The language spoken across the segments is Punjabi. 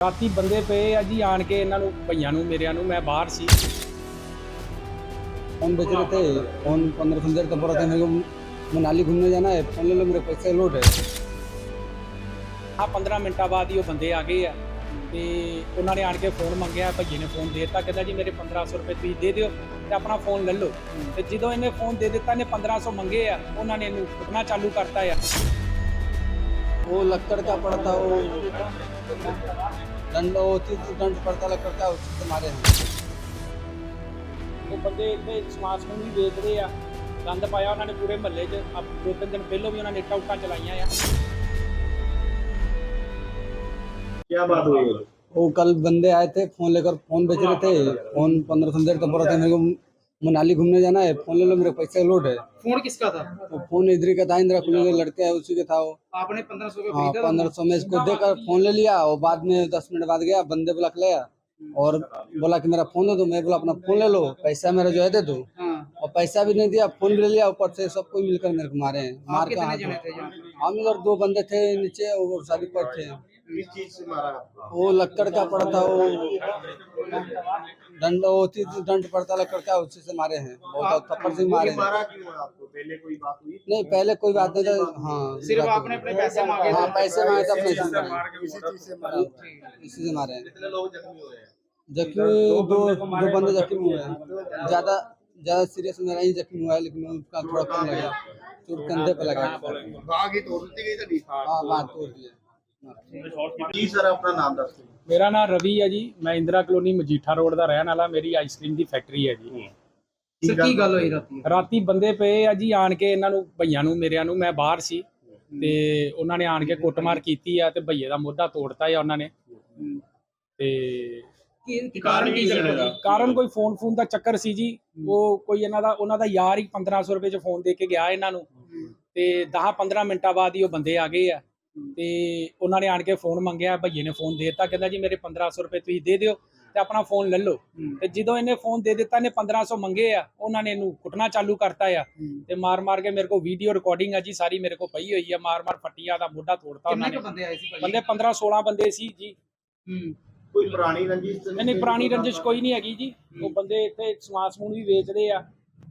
ਰਾਤੀ ਬੰਦੇ ਪਏ ਆ ਜੀ ਆਣ ਕੇ ਇਹਨਾਂ ਨੂੰ ਭਈਆਂ ਨੂੰ ਮੇਰਿਆਂ ਨੂੰ ਮੈਂ ਬਾਹਰ ਸੀ फोन बेच रहे थे फोन पंद्रह पंद्रह तक पड़ा था मेरे को मनाली घूमने जाना है फोन ले लो मेरे पैसे लोड है ਆ 15 ਮਿੰਟਾਂ ਬਾਅਦ ਹੀ ਉਹ ਬੰਦੇ ਆ ਗਏ ਆ ਤੇ ਉਹਨਾਂ ਨੇ ਆਣ ਕੇ ਫੋਨ ਮੰਗਿਆ ਭਈਏ ਨੇ ਫੋਨ ਦੇ ਦਿੱਤਾ ਕਹਿੰਦਾ ਜੀ ਮੇਰੇ 1500 ਰੁਪਏ ਤੁਸੀਂ ਦੇ ਦਿਓ ਤੇ ਆਪਣਾ ਫੋਨ ਲੈ ਲਓ ਤੇ ਜਦੋਂ ਇਹਨੇ ਫੋਨ ਦੇ ਦਿੱਤਾ ਇਹਨੇ 1500 ਮੰਗੇ ਆ ਉਹਨਾਂ ਨੇ ਇਹਨੂੰ ਕੁੱਟਣਾ ਚਾਲੂ ਕਰਤਾ ਆ वो लक्कड़ का पड़ता वो दंड वो तीस दंड पड़ता लक्कड़ का उसी से मारे हैं ਉਹ ਬੰਦੇ ਇੱਥੇ ਸਮਾਜ ਨੂੰ ਵੀ ਵੇਚਦੇ ਆ ਗੰਦ ਪਾਇਆ ਉਹਨਾਂ ਨੇ ਪੂਰੇ ਮਹੱਲੇ 'ਚ ਆਪ- ਦੋ ਤਿੰਨ ਦਿਨ ਪਹਿਲਾਂ ਵੀ ਉਹਨਾਂ ਨੇ ਇੱਟਾਂ ਉੱਟਾਂ ਚਲਾਈਆਂ ਆ क्या बात हुई है? वो कल बंदे आए थे फोन लेकर फोन बेच रहे थे फोन पंद्रह पंद्रह तक पड़ा था मेरे को मनाली घूमने जाना है फ़ोन ले लो मेरे पैसे लोड है। फ़ोन किसका था? वो फ़ोन इधर का था इंदिरा कुली के लड़के है उसी के था वो। आपने पंद्रह सौ का हाँ पंद्रह सौ में इसको देकर फ़ोन ले लिया और बाद में दस मिनट बाद गया बंदे बुला के लिया और बोला कि मेरा फ़ोन दे दो मैं बोला अपना फ़ोन ले लो पैसा मेरा जो है दे दो। हाँ। और पैसा भी नहीं दिया फ़ोन भी ले लिया ऊपर से सब कोई मिलकर मेरे को मारे हैं मार के हम इधर दो बंदे थे नीचे और सारी पर थे। किस चीज़ से मारा वो लक्कड़ का पड़ा था वो दंड तीस दंड पड़ता लक्कड़ का उसी से मारे हैं। बहुत थप्पड़ से मारे हैं। मारा क्यों है आपको? पहले कोई बात हुई? नहीं पहले कोई बात नहीं था। हाँ सिर्फ़ आपने अपने पैसे मांगे हाँ पैसे मांगे थे अपने से मारे? किसी चीज़ से मारा? इसी से मारे हैं। कितने लोग जख्मी हुए हैं? जख्मी दो दो बंदे जख्मी हुए हैं। ज़्यादा ज़्यादा सीरियस मेरा ही जख्मी हुआ है लेकिन उसका थोड़ा कम लगा। चोट कंधे पे लगा। ही हाँ बात तोड़ दिया। ਮੇਰਾ ਨਾਮ ਰਵੀ ਹੈ ਜੀ। ਮੈਂ ਇੰਦਰਾ ਕਲੋਨੀ ਮਜੀਠਾ ਰੋਡ ਦਾ ਰਹਿਣ ਵਾਲਾ। ਮੇਰੀ ਆਈਸਕ੍ਰੀਮ ਦੀ ਫੈਕਟਰੀ ਹੈ ਜੀ। ਸਰ ਗੱਲ ਹੋਈ ਰਾਤੀ? ਰਾਤੀ ਬੰਦੇ ਪਏ ਆ ਜੀ ਆਣ ਕੇ ਇਹਨਾਂ ਨੂੰ ਭਈਆਂ ਨੂੰ ਮੇਰਿਆਂ ਨੂੰ ਮੈਂ ਬਾਹਰ ਸੀ। ਤੇ ਉਹਨਾਂ ਨੇ ਆਣ ਕੇ ਕੁੱਟਮਾਰ ਕੀਤੀ ਆ ਤੇ ਭਈਏ ਦਾ ਮੋਢਾ ਤੋੜਤਾ ਆ ਉਹਨਾਂ ਨੇ। ਤੇ ਕੀ ਕਾਰਨ ਕੀ ਚੱਲਦਾ? ਕਾਰਨ ਕੋਈ ਫੋਨ ਫੋਨ ਦਾ ਚੱਕਰ ਸੀ ਜੀ। ਉਹ ਕੋਈ ਇਹਨਾਂ ਦਾ ਉਹਨਾਂ ਦਾ ਯਾਰ ਹੀ 1500 ਰੁਪਏ ਚ ਫੋਨ ਦੇ ਕੇ ਗਿਆ ਇਹਨਾਂ ਨੂੰ। ਤੇ 10 15 ਮਿੰਟਾਂ ਬਾਅਦ ਹੀ ਉਹ ਬੰਦੇ ਆ ਗਏ ਆ। ਤੇ ਉਹਨਾਂ ਨੇ ਆਣ ਕੇ ਫੋਨ ਮੰਗਿਆ ਭਈਏ ਨੇ ਫੋਨ ਦੇ ਦਿੱਤਾ ਕਹਿੰਦਾ ਜੀ ਮੇਰੇ 1500 ਰੁਪਏ ਤੁਸੀਂ ਦੇ ਦਿਓ ਤੇ ਆਪਣਾ ਫੋਨ ਲੈ ਲਓ। ਤੇ ਜਦੋਂ ਇਹਨੇ ਫੋਨ ਦੇ ਦਿੱਤਾ ਨੇ 1500 ਮੰਗੇ ਆ ਉਹਨਾਂ ਨੇ ਇਹਨੂੰ ਕੁੱਟਣਾ ਚਾਲੂ ਕਰਤਾ ਆ। ਤੇ ਮਾਰ ਮਾਰ ਕੇ ਮੇਰੇ ਕੋਲ ਵੀਡੀਓ ਰਿਕਾਰਡਿੰਗ ਆ ਜੀ ਸਾਰੀ ਮੇਰੇ ਕੋਲ ਪਈ ਹੋਈ ਆ ਮਾਰ ਮਾਰ ਫੱਟੀਆਂ ਦਾ ਮੋਢਾ ਤੋੜਤਾ ਉਹਨਾਂ ਨੇ। ਬੰਦੇ ਸੀ 15 16 ਬੰਦੇ ਸੀ ਜੀ। ਕੋਈ ਪੁਰਾਣੀ ਰੰਜਿਸ਼ ਨਹੀਂ ਪੁਰਾਣੀ ਰੰਜਿਸ਼ ਕੋਈ ਨਹੀਂ ਹੈਗੀ ਜੀ। ਉਹ ਬੰਦੇ ਇੱਥੇ ਸਮਾਨ ਸਮੂਨ ਵੀ ਵੇਚਦੇ ਆ।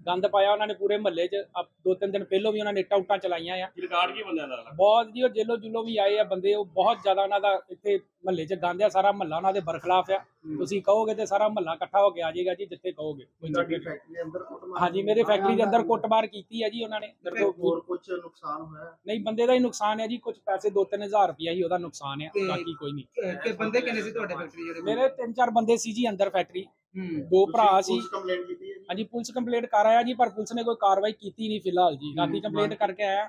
ਗੰਦ ਪਾਇਆ ਉਹਨਾਂ ਨੇ ਪੂਰੇ ਮਹੱਲੇ 'ਚ। ਦੋ ਤਿੰਨ ਦਿਨ ਪਹਿਲਾਂ ਵੀ ਉਹਨਾਂ ਨੇ ਟਾਉਟਾਂ ਚਲਾਈਆਂ ਆ। ਰਿਕਾਰਡ ਕੀ ਬੰਦਿਆਂ ਦਾ ਬਹੁਤ ਜੀ ਉਹ ਜੇਲੋ ਜੁਲੋ ਵੀ ਆਏ ਆ ਬੰਦੇ ਉਹ ਬਹੁਤ ਜ਼ਿਆਦਾ ਉਹਨਾਂ ਦਾ ਇੱਥੇ ਮਹੱਲੇ 'ਚ ਗੰਦ ਆ ਸਾਰਾ ਮਹੱਲਾ ਉਹਨਾਂ ਦੇ ਬਰਖਲਾਫ ਆ। ਤੁਸੀਂ ਕਹੋਗੇ ਤੇ ਸਾਰਾ ਮਹੱਲਾ ਇਕੱਠਾ ਹੋ ਕੇ ਆ ਜਾਏਗਾ ਜੀ ਜਿੱਥੇ ਕਹੋਗੇ। ਤੁਹਾਡੀ ਫੈਕਟਰੀ ਕੁੱਟਮਾਰ ਮੇਰੇ ਫੈਕਟਰੀ ਦੇ ਅੰਦਰ ਕੁੱਟਮਾਰ ਕੀਤੀ ਆ ਜੀ ਉਹਨਾਂ ਨੇ। ਤੇ ਹੋਰ ਕੁਝ ਨੁਕਸਾਨ ਹੋਇਆ? ਨਹੀਂ ਬੰਦੇ ਦਾ ਹੀ ਨੁਕਸਾਨ ਹੈ ਜੀ ਕੁਝ ਪੈਸੇ 2-3000 ਰੁਪਇਆ ਹੀ ਉਹਦਾ ਨੁਕਸਾਨ ਹੈ ਬਾਕੀ ਕੋਈ ਨਹੀਂ। ਤੇ ਬੰਦੇ ਕਿੰਨੇ ਸੀ ਤੁਹਾਡੇ ਫੈਕਟਰੀ ਜਿਹੜੇ ਮੇਰੇ 3-4 ਬੰਦੇ ਸੀ ਜੀ ਅੰਦਰ ਫੈਕਟਰੀ ਦੋ ਭਰਾ ਸੀ। ਕੰਪਲੇਂਟ ਕੀਤੀ ਹੈ? ਹਾਂਜੀ ਪੁਲਿਸ ਕੰਪਲੇਂਟ ਕਰ ਆਇਆ ਜੀ ਪਰ ਪੁਲਿਸ ਨੇ ਕੋਈ ਕਾਰਵਾਈ ਕੀਤੀ ਨਹੀਂ ਫਿਲਹਾਲ ਜੀ। ਰਾਤੀ ਕੰਪਲੇਂਟ ਕਰਕੇ ਆਇਆ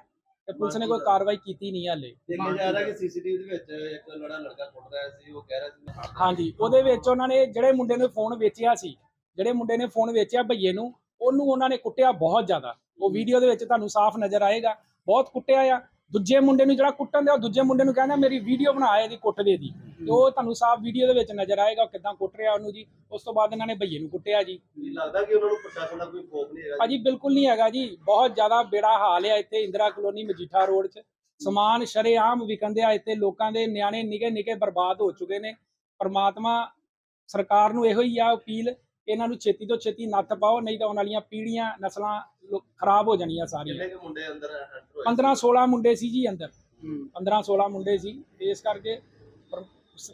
ਤੇ ਪੁਲਿਸ ਨੇ ਕੋਈ ਕਾਰਵਾਈ ਕੀਤੀ ਨਹੀਂ ਹਾਲੇ। ਦੇਖਿਆ ਜਾ ਰਿਹਾ ਕਿ ਸੀਸੀਟੀਵੀ ਦੇ ਵਿੱਚ ਇੱਕ ਲੜਾ ਲੜਕਾ ਕੁੱਟ ਰਿਹਾ ਸੀ ਉਹ ਕਹਿ ਰਿਹਾ ਸੀ ਮੈਂ ਹਾਂਜੀ ਉਹਦੇ ਵਿੱਚ ਉਹਨਾਂ ਨੇ ਜਿਹੜੇ ਮੁੰਡੇ ਨੇ ਫੋਨ ਵੇਚਿਆ ਸੀ ਜਿਹੜੇ ਮੁੰਡੇ ਨੇ ਫੋਨ ਵੇਚਿਆ ਭਈਏ ਨੂੰ ਉਹਨੂੰ ਉਹਨਾਂ ਨੇ ਕੁੱਟਿਆ ਬਹੁਤ ਜ਼ਿਆਦਾ। ਉਹ ਵੀਡੀਓ ਦੇ ਵਿੱਚ ਤੁਹਾਨੂੰ ਸਾਫ਼ ਨਜ਼ਰ ਆਏਗਾ ਬਹੁਤ ਕੁੱਟਿਆ ਆ। ਦੂਜੇ ਮੁੰਡੇ ਨੂੰ ਜਿਹੜਾ ਕੁੱਟਣ ਦੇ ਉਹ ਦੂਜੇ ਮੁੰਡੇ ਨੂੰ ਕਹਿੰਦਾ ਮੇਰੀ ਵੀਡੀਓ ਬਣਾ ਇਹਦੀ ਕੁੱਟ ਦੇ ਦੀ। ਤੇ ਉਹ ਤੁਹਾਨੂੰ ਸਾਫ਼ ਵੀਡੀਓ ਦੇ ਵਿੱਚ ਨਜ਼ਰ ਆਏਗਾ ਕਿਦਾਂ ਕੁੱਟ ਰਿਹਾ ਉਹਨੂੰ ਜੀ। ਉਸ ਤੋਂ ਬਾਅਦ ਇਹਨਾਂ ਨੇ ਭਈਏ ਨੂੰ ਕੁੱਟਿਆ ਜੀ। ਨਹੀਂ ਲੱਗਦਾ ਕਿ ਉਹਨਾਂ ਨੂੰ ਪ੍ਰਸ਼ਾਸਨ ਦਾ ਕੋਈ ਖੋਫ ਨਹੀਂ ਹੈਗਾ ਭਾਜੀ ਬਿਲਕੁਲ ਨਹੀਂ ਹੈਗਾ ਜੀ। ਬਹੁਤ ਜ਼ਿਆਦਾ ਬੇੜਾ ਹਾਲ ਹੈ ਇੱਥੇ ਇੰਦਰਾ ਕਲੋਨੀ ਮਜੀਠਾ ਰੋਡ 'ਚ। ਸਮਾਨ ਸ਼ਰੇਆਮ ਵਿਕੰਦੇ ਆ ਇੱਥੇ। ਲੋਕਾਂ ਦੇ ਨਿਆਣੇ ਨਿਕੇ ਨਿਕੇ ਬਰਬਾਦ ਹੋ ਚੁੱਕੇ ਨੇ। ਪਰਮਾਤਮਾ ਸਰਕਾਰ ਨੂੰ ਇਹੋ ਹੀ ਆ ਅਪੀਲ ਇਹਨਾਂ ਨੂੰ ਛੇਤੀ ਤੋਂ ਛੇਤੀ ਨੱਥ ਪਾਓ ਨਹੀਂ ਤਾਂ ਆਉਣ ਵਾਲੀਆਂ ਪੀੜ੍ਹੀਆਂ ਨਸਲਾਂ ਖਰਾਬ ਹੋ ਜਾਣੀਆਂ ਸਾਰੀਆਂ। ਕਿੰਨੇ ਮੁੰਡੇ ਅੰਦਰ enter ਹੋਏ 15 16 ਮੁੰਡੇ ਸੀ ਜੀ ਅੰਦਰ। 15 16 ਮੁੰਡੇ ਸੀ। ਇਸ ਕਰਕੇ ਪ੍ਰ-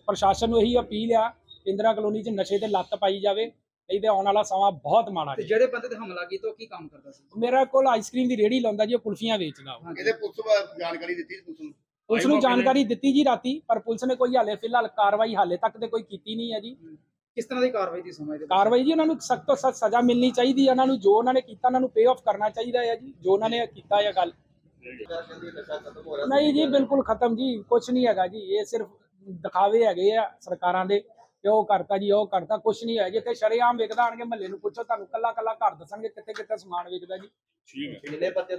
ਪ੍ਰਸ਼ਾਸਨ ਨੂੰ ਇਹੀ ਅਪੀਲ ਆ ਇੰਦਰਾ ਕਲੋਨੀ 'ਚ ਨਸ਼ੇ ਤੇ ਲੱਤ ਪਾਈ ਜਾਵੇ ਨਹੀਂ ਤੇ ਆਉਣ ਵਾਲਾ ਸਮਾਂ ਬਹੁਤ ਮਾੜਾ ਤੇ ਜੀ। ਜਿਹੜੇ ਬੰਦੇ ਤੇ ਹਮਲਾ ਕੀਤਾ ਉਹ ਕੀ ਕੰਮ ਕਰਦਾ ਸੀ? ਮੇਰਾ ਕੋਲ ਆਈਸਕ੍ਰੀਮ ਦੀ ਰੇਹੜੀ ਲਾਉਂਦਾ ਜੀ ਉਹ ਕੁਲਫੀਆਂ ਵੇਚਦਾ ਉਹ। ਇਹਦੇ ਪੁਲਿਸ ਨੂੰ ਜਾਣਕਾਰੀ ਦਿੱਤੀ ਪੁਲਿਸ ਨੂੰ? ਪੁਲਿਸ ਨੂੰ ਜਾਣਕਾਰੀ ਦਿੱਤੀ ਜੀ ਰਾਤੀ ਪਰ ਪੁਲਿਸ ਨੇ ਕੋਈ ਹਾਲੇ ਫਿਲਹਾਲ ਕਾਰਵਾਈ ਹਾਲੇ ਤੱਕ ਤੇ ਕੋਈ ਕੀਤੀ ਨਹੀਂ ਹੈ ਜੀ। ਕਿਸ ਤਰ੍ਹਾਂ ਦੀ ਕਾਰਵਾਈ ਦੀ ਸਮਝਦੇ? ਕਾਰਵਾਈ ਜੀ ਉਹਨਾਂ ਨੂੰ ਸਖਤ ਤੋਂ ਸਖਤ ਸਜ਼ਾ ਮਿਲਣੀ ਚਾਹੀਦੀ ਹੈ ਉਹਨਾਂ ਨੂੰ ਜੋ ਉਹਨਾਂ ਨੇ ਕੀਤਾ ਉਹਨਾਂ ਨੂੰ ਪੇ ਆਫ ਕਰਨਾ ਚਾਹੀਦਾ ਹੈ ਜੀ ਜੋ ਉਹਨਾਂ ਨੇ ਕੀਤਾ ਹੈ ਗੱਲ। ਨਹੀਂ ਜੀ ਬਿਲਕੁਲ ਖਤਮ ਜੀ ਕੁਝ ਨਹੀਂ ਹੈਗਾ ਜੀ ਇਹ ਸਿਰਫ ਦਿਖਾਵੇ ਹੈਗੇ ਆ ਸਰਕਾਰਾਂ ਦੇ ਕਿ ਉਹ ਕਰਤਾ ਜੀ ਉਹ ਕਰਤਾ ਕੁਝ ਨਹੀਂ ਹੈ ਜਿੱਥੇ ਸ਼ਰੇਆਮ ਵਿਕਦਾ ਆਣਗੇ ਮਹੱਲੇ ਨੂੰ ਪੁੱਛੋ ਤੁਹਾਨੂੰ ਕੱਲਾ ਕੱਲਾ ਘਰ ਦੱਸਣਗੇ ਕਿੱਥੇ ਕਿੱਥੇ ਸਮਾਨ ਵਿਕਦਾ ਜੀ। ਕਿੰਨੇ ਪੱਤੇ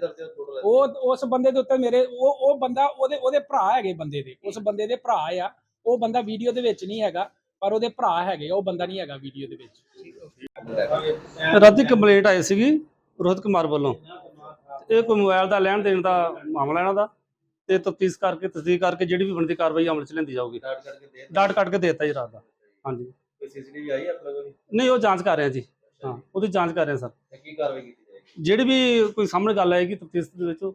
ਉਹ ਉਸ ਬੰਦੇ ਦੇ ਉੱਤੇ ਮੇਰੇ ਉਹ ਉਹ ਬੰਦਾ ਉਹਦੇ ਉਹਦੇ ਭਰਾ ਹੈਗੇ ਬੰਦੇ ਦੇ ਉਸ ਬੰਦੇ ਦੇ ਭਰਾ ਆ ਉਹ ਬੰਦਾ ਵੀਡੀਓ ਦੇ ਵਿੱਚ ਨਹੀਂ ਹੈਗਾ। ਪਰ ਉਹਦੇ ਭਰਾ ਹੈਗੇ ਆ, ਉਹ ਬੰਦਾ ਨਹੀਂ ਹੈਗਾ ਵੀਡੀਓ ਦੇ ਵਿੱਚ। ਰਾਤੀ ਕੰਪਲੇਂਟ ਆਈ ਸੀਗੀ ਰੋਹਿਤ ਕੁਮਾਰ ਵੱਲੋਂ। ਇਹ ਕੋਈ ਮੋਬਾਈਲ ਦਾ ਲੈਣ ਦੇਣ ਦਾ ਮਾਮਲਾ ਇਹਨਾਂ ਦਾ ਤੇ ਤਫਤੀਸ਼ ਕਰਕੇ ਤਸਦੀਕ ਕਰਕੇ ਜਿਹੜੀ ਵੀ ਬਣਦੀ ਕਾਰਵਾਈ ਅਮਲ ਚ ਲੈਂਦੀ ਜਾਊਗੀ। ਡਾਟ ਕਰਕੇ ਦੇ ਡਾਟ ਕੱਟ ਕੇ ਦੇ ਦਿੱਤਾ ਜੀ ਰਾਤ ਦਾ। ਹਾਂਜੀ। ਕੋਈ ਸੀਸੀਟੀਵੀ ਆਈ ਆਪਣੇ ਕੋਲ? ਨਹੀਂ ਉਹ ਜਾਂਚ ਕਰ ਰਹੇ ਆ ਜੀ। ਹਾਂ ਉਹਦੀ ਜਾਂਚ ਕਰ ਰਹੇ ਆ ਸਰ। ਤੇ ਕੀ ਕਾਰਵਾਈ ਕੀਤੀ ਜਾਏਗੀ? ਜਿਹੜੀ ਵੀ ਕੋਈ ਸਾਹਮਣੇ ਗੱਲ ਆਏਗੀ ਤਫਤੀਸ਼ ਦੇ ਵਿੱਚ ਉਹ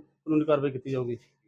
ਕਾਨੂੰਨੀ ਕਾਰਵਾਈ ਕੀਤੀ ਜਾਊਗੀ।